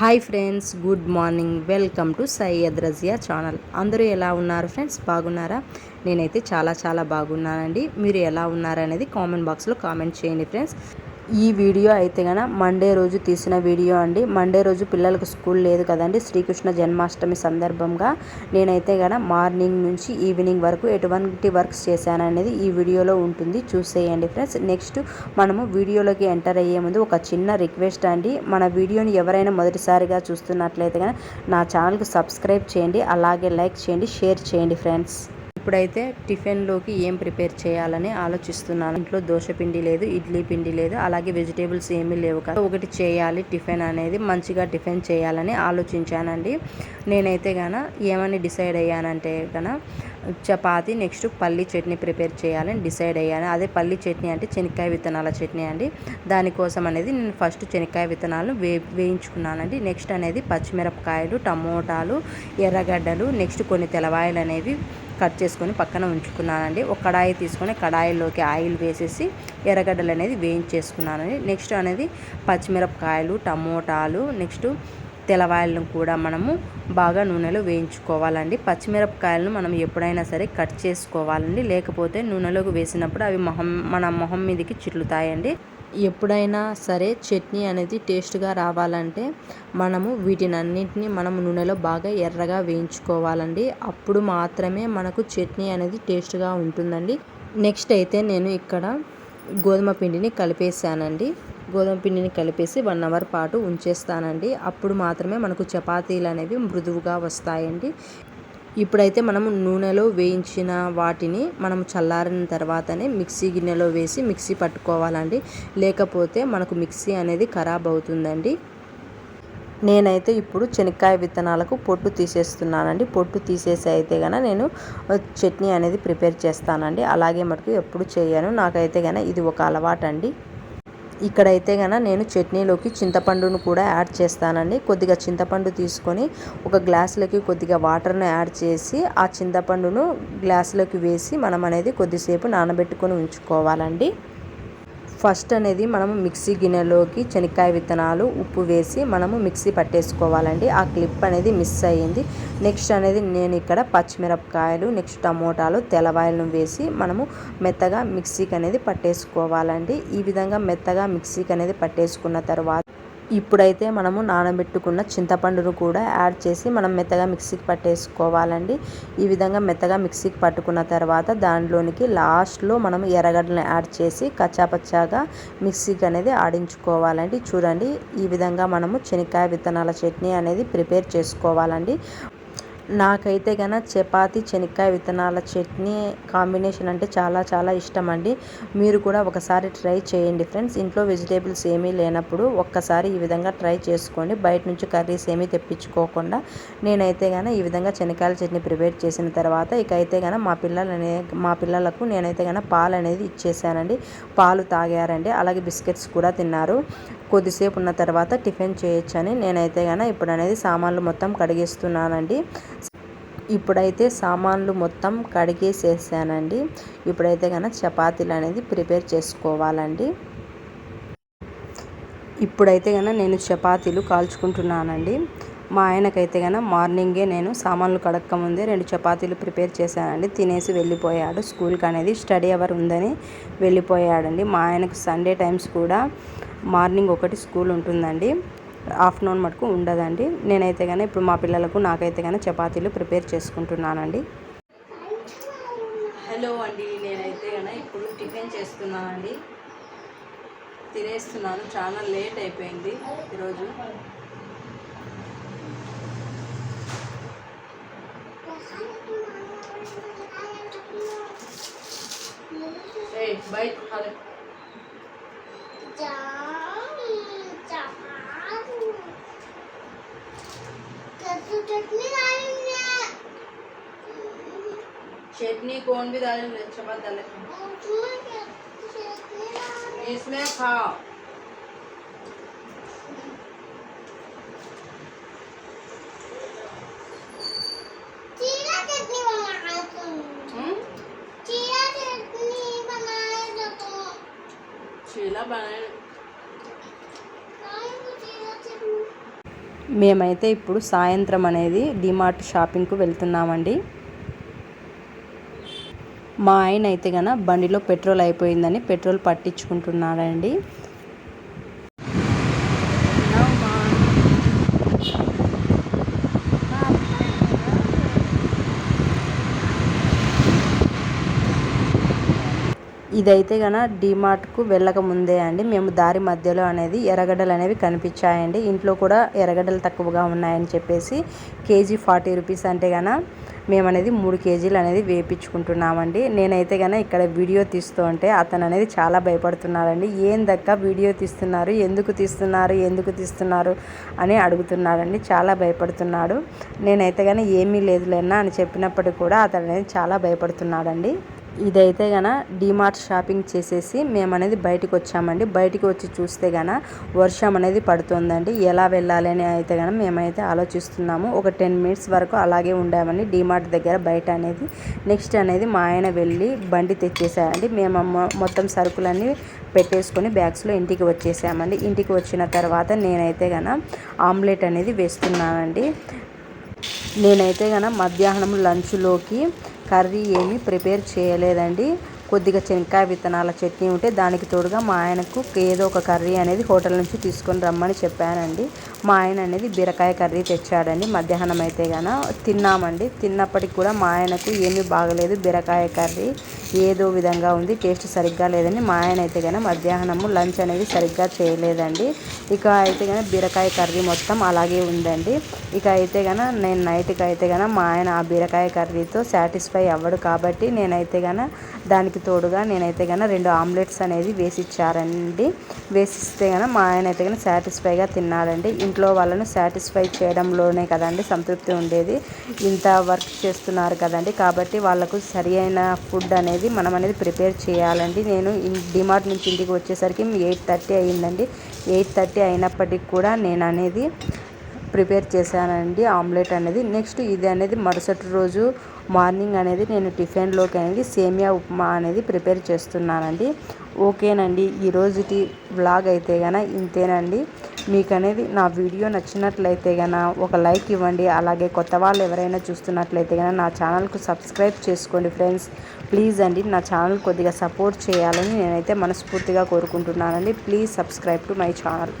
Hi friends good morning. Welcome to Syed Razia channel. అందరూ ఎలా ఉన్నారు ఫ్రెండ్స్? బాగున్నారా? నేనైతే చాలా చాలా బాగున్నానండి. మీరు ఎలా ఉన్నారనేది కామెంట్ బాక్స్లో కామెంట్ చేయండి ఫ్రెండ్స్. ఈ వీడియో అయితే గన మండే రోజు తీసిన వీడియో అండి. మండే రోజు పిల్లలకు స్కూల్ లేదు కదండి. శ్రీకృష్ణ జన్మాష్టమి సందర్భంగా నేనైతే గన మార్నింగ్ నుంచి ఈవినింగ్ వరకు ఎటువంటి వర్క్స్ చేశాననేది ఈ వీడియోలో ఉంటుంది. చూసేయండి ఫ్రెండ్స్. నెక్స్ట్ మనము వీడియోలోకి ఎంటర్ అయ్యే ముందు ఒక చిన్న రిక్వెస్ట్ అండి. మన వీడియోని ఎవరైనా మొదటిసారిగా చూస్తున్నట్లయితే కనుక నా ఛానల్కి సబ్స్క్రైబ్ చేయండి. అలాగే లైక్ చేయండి షేర్ చేయండి ఫ్రెండ్స్. ఇప్పుడైతే టిఫిన్లోకి ఏం ప్రిపేర్ చేయాలని ఆలోచిస్తున్నాను. ఇంట్లో దోశ పిండి లేదు ఇడ్లీ పిండి లేదు అలాగే వెజిటేబుల్స్ ఏమీ లేవు కదా. ఒకటి చేయాలి టిఫిన్ అనేది మంచిగా టిఫిన్ చేయాలని ఆలోచించానండి. నేనైతే గాన ఏమని డిసైడ్ అయ్యానంటే గన చపాతి నెక్స్ట్ పల్లి చట్నీ ప్రిపేర్ చేయాలని డిసైడ్ అయ్యాను. అదే పల్లి చట్నీ అంటే శనక్కాయ విత్తనాల చట్నీ అండి. దానికోసం అనేది నేను ఫస్ట్ శనక్కాయ విత్తనాలు వే వేయించుకున్నానండి. నెక్స్ట్ అనేది పచ్చిమిరపకాయలు టమోటాలు ఎర్రగడ్డలు నెక్స్ట్ కొన్ని తెలవాయలు అనేవి కట్ చేసుకొని పక్కన ఉంచుకున్నానండి. ఒక కడాయి తీసుకొని కడాయిలోకి ఆయిల్ వేసేసి ఎర్రగడ్డలు అనేది వేయించేసుకున్నానండి. నెక్స్ట్ అనేది పచ్చిమిరపకాయలు టమోటాలు నెక్స్ట్ తెల్లవాయలను కూడా మనము బాగా నూనెలో వేయించుకోవాలండి. పచ్చిమిరపకాయలను మనం ఎప్పుడైనా సరే కట్ చేసుకోవాలండి. లేకపోతే నూనెలోకి వేసినప్పుడు అవి మొహం మన మొహం మీదకి చిట్లుతాయండి ఎప్పుడైనా సరే చట్నీ అనేది టేస్ట్గా రావాలంటే మనము వీటినన్నింటినీ మనం నూనెలో బాగా ఎర్రగా వేయించుకోవాలండి. అప్పుడు మాత్రమే మనకు చట్నీ అనేది టేస్ట్గా ఉంటుందండి. నెక్స్ట్ అయితే నేను ఇక్కడ గోధుమ పిండిని కలిపేసానండి గోధుమ పిండిని కలిపేసి వన్ అవర్ పాటు ఉంచేస్తానండి. అప్పుడు మాత్రమే మనకు చపాతీలు అనేవి మృదువుగా వస్తాయండి. ఇప్పుడైతే మనం నూనెలో వేయించిన వాటిని మనం చల్లారిన తర్వాతనే మిక్సీ గిన్నెలో వేసి మిక్సీ పట్టుకోవాలండి. లేకపోతే మనకు మిక్సీ అనేది ఖరాబ్ అవుతుందండి. నేనైతే ఇప్పుడు శనక్కాయ విత్తనాలకు పొట్టు తీసేస్తున్నానండి. పొట్టు తీసేసి అయితే కనుక నేను చట్నీ అనేది ప్రిపేర్ చేస్తానండి. అలాగే మటుకు ఎప్పుడు చేయను. నాకైతే కనుక ఇది ఒక అలవాటు అండి ఇక్కడైతే గన నేను చట్నీలోకి చింతపండును కూడా యాడ్ చేస్తానండి. కొద్దిగా చింతపండు తీసుకొని ఒక గ్లాసులోకి కొద్దిగా వాటర్ను యాడ్ చేసి ఆ చింతపండును గ్లాసులోకి వేసి మనం అనేది కొద్దిసేపు నానబెట్టుకొని ఉంచుకోవాలండి. ఫస్ట్ అనేది మనము మిక్సీ గిన్నెలోకి శనక్కాయ విత్తనాలు ఉప్పు వేసి మనము మిక్సీ పట్టేసుకోవాలండి. ఆ క్లిప్ అనేది మిస్ అయ్యింది. నెక్స్ట్ అనేది నేను ఇక్కడ పచ్చిమిరపకాయలు నెక్స్ట్ టమోటాలు తెల్లవాయలను వేసి మనము మెత్తగా మిక్సీకి అనేది పట్టేసుకోవాలండి. ఈ విధంగా మెత్తగా మిక్సీకి అనేది పట్టేసుకున్న తర్వాత ఇప్పుడైతే మనము నానబెట్టుకున్న చింతపండును కూడా యాడ్ చేసి మనం మెత్తగా మిక్సీకి పట్టేసుకోవాలండి. ఈ విధంగా మెత్తగా మిక్సీకి పట్టుకున్న తర్వాత దానిలోనికి లాస్ట్లో మనం ఎర్రగడ్డలను యాడ్ చేసి కచ్చాపచ్చాగా మిక్సీకి అనేది ఆడించుకోవాలండి. చూడండి ఈ విధంగా మనము శనక్కాయ విత్తనాల చట్నీ అనేది ప్రిపేర్ చేసుకోవాలండి. నాకైతే గన చపాతి శనక్కాయ విత్తనాల చట్నీ కాంబినేషన్ అంటే చాలా చాలా ఇష్టం అండి మీరు కూడా ఒకసారి ట్రై చేయండి ఫ్రెండ్స్. ఇంట్లో వెజిటేబుల్స్ ఏమీ లేనప్పుడు ఒక్కసారి ఈ విధంగా ట్రై చేసుకోండి. బయట నుంచి కర్రీస్ ఏమీ తెప్పించుకోకుండా నేనైతే గన ఈ విధంగా శనక్కాయల చట్నీ ప్రిపేర్ చేసిన తర్వాత ఇక అయితే గన మా పిల్లలు మా పిల్లలకు నేనైతే గన పాలు అనేది ఇచ్చేసానండి. పాలు తాగారండి. అలాగే బిస్కెట్స్ కూడా తిన్నారు. కొద్దిసేపు ఉన్న తర్వాత టిఫిన్ చేయొచ్చని నేనైతే గన ఇప్పుడు అనేది సామాన్లు మొత్తం కడిగేస్తున్నానండి. ఇప్పుడైతే సామాన్లు మొత్తం కడిగేసేసానండి. ఇప్పుడైతే కనుక చపాతీలు అనేది ప్రిపేర్ చేసుకోవాలండి. ఇప్పుడైతే కనుక నేను చపాతీలు కాల్చుకుంటున్నానండి. మా ఆయనకైతే కనుక మార్నింగే నేను సామాన్లు కడక్క ముందే రెండు చపాతీలు ప్రిపేర్ చేశానండి. తినేసి వెళ్ళిపోయాడు. స్కూల్కి అనేది స్టడీ అవర్ ఉందని వెళ్ళిపోయాడండి. మా ఆయనకు సండే టైమ్స్ కూడా మార్నింగ్ ఒకటి స్కూల్ ఉంటుందండి. ఆఫ్టర్నూన్ మటుకు ఉండదండి. నేనైతే కానీ ఇప్పుడు మా పిల్లలకు నాకైతే కానీ చపాతీలు ప్రిపేర్ చేసుకుంటున్నానండి. హలో అండి నేనైతే కానీ ఇప్పుడు టిఫిన్ చేస్తున్నానండి తినేస్తున్నాను చాలా లేట్ అయిపోయింది ఈరోజు. బయట चटनी कौन भी डाले चपात डाले। इसमें खाओ। चीला बनाए మేమైతే ఇప్పుడు సాయంత్రం అనేది డిమార్ట్ షాపింగ్కు వెళ్తున్నామండి. మా ఆయన అయితే గన బండిలో పెట్రోల్ అయిపోయిందని పెట్రోల్ పట్టించుకుంటున్నాడండి. ఇదైతే గన డీమార్ట్కు వెళ్ళక ముందే అండి. మేము దారి మధ్యలో అనేది ఎర్రగడ్డలు అనేవి కనిపించాయండి. ఇంట్లో కూడా ఎర్రగడ్డలు తక్కువగా ఉన్నాయని చెప్పేసి కేజీ ఫార్టీ రూపీస్ అంటే గన మేము అనేది మూడు కేజీలు అనేది వేయించుకుంటున్నామండి నేనైతే గన ఇక్కడ వీడియో తీస్తూ ఉంటే అతను అనేది చాలా భయపడుతున్నాడండి. ఏం దక్క వీడియో తీస్తున్నారు? ఎందుకు తీస్తున్నారు? ఎందుకు తీస్తున్నారు? అని అడుగుతున్నాడండి. చాలా భయపడుతున్నాడు. నేనైతే గన ఏమీ లేదులేనా అని చెప్పినప్పటికీ కూడా అతను అనేది చాలా భయపడుతున్నాడండి. ఇదైతే గన డిమార్ట్ షాపింగ్ చేసేసి మేము అనేది బయటకు వచ్చామండి. బయటికి వచ్చి చూస్తే గన వర్షం అనేది పడుతుందండి. ఎలా వెళ్ళాలి అని అయితే గన మేమైతే ఆలోచిస్తున్నాము. ఒక టెన్ మినిట్స్ వరకు అలాగే ఉండామండి డిమార్ట్ దగ్గర బయట అనేది నెక్స్ట్ అనేది మా ఆయన వెళ్ళి బండి తెచ్చేసామండి మేము మొత్తం సరుకులన్నీ పెట్టేసుకొని బ్యాగ్స్లో ఇంటికి వచ్చేసామండి. ఇంటికి వచ్చిన తర్వాత నేనైతే గన ఆమ్లెట్ అనేది వేస్తున్నానండి. నేనైతే గన మధ్యాహ్నం లంచ్లోకి కర్రీ ఏమీ ప్రిపేర్ చేయలేదండి. కొద్దిగా చెనక్కాయ విత్తనాల చట్నీ ఉంటే దానికి తోడుగా మా ఆయనకు ఏదో ఒక కర్రీ అనేది హోటల్ నుంచి తీసుకొని రమ్మని చెప్పానండి. మా ఆయన అనేది బీరకాయ కర్రీ తెచ్చాడండి. మధ్యాహ్నం అయితే గాన తిన్నామండి. తిన్నప్పటికి కూడా మా ఆయనకు ఏమీ బాగలేదు. బీరకాయ కర్రీ ఏదో విధంగా ఉంది. టేస్ట్ సరిగ్గా లేదని మా ఆయన అయితే కానీ మధ్యాహ్నము లంచ్ అనేది సరిగ్గా చేయలేదండి. ఇక అయితే కానీ బీరకాయ కర్రీ మొత్తం అలాగే ఉందండి. ఇక అయితే కానీ నేను నైట్కి అయితే కానీ మా ఆయన ఆ బీరకాయ కర్రీతో సాటిస్ఫై అవ్వడు కాబట్టి నేనైతే కానీ దానికి తోడుగా నేనైతే కన్నా రెండు ఆమ్లెట్స్ అనేది వేసిచ్చారండి. వేసిస్తే కన్నా మా ఆయన అయితే కన్నా సాటిస్ఫైగా తిన్నాడండి. ఇంట్లో వాళ్ళను సాటిస్ఫై చేయడంలోనే కదండి సంతృప్తి ఉండేది. ఇంత వర్క్ చేస్తున్నారు కదండి. కాబట్టి వాళ్ళకు సరి అయిన ఫుడ్ అనేది మనం అనేది ప్రిపేర్ చేయాలండి. నేను డిమార్ట్ నుంచి ఇంటికి వచ్చేసరికి ఎయిట్ థర్టీ అయ్యిందండి. ఎయిట్ థర్టీ అయినప్పటికి కూడా నేను అనేది ప్రిపేర్ చేశానండి. ఆమ్లెట్ అనేది నెక్స్ట్ ఇది అనేది మరుసటి రోజు మార్నింగ్ అనేది నేను టిఫిన్లోకి అనేది సేమియా ఉప్మా అనేది ప్రిపేర్ చేస్తున్నానండి. ఓకేనండి. ఈరోజుటి వ్లాగ్ అయితే గన ఇంతేనండి. మీకు అనేది నా వీడియో నచ్చినట్లయితే గన ఒక లైక్ ఇవ్వండి. అలాగే కొత్త వాళ్ళు ఎవరైనా చూస్తున్నట్లయితే గన నా ఛానల్కు సబ్స్క్రైబ్ చేసుకోండి ఫ్రెండ్స్. ప్లీజ్ అండి నా ఛానల్ కొద్దిగా సపోర్ట్ చేయాలని నేనైతే మనస్ఫూర్తిగా కోరుకుంటున్నానండి. Please subscribe to my channel.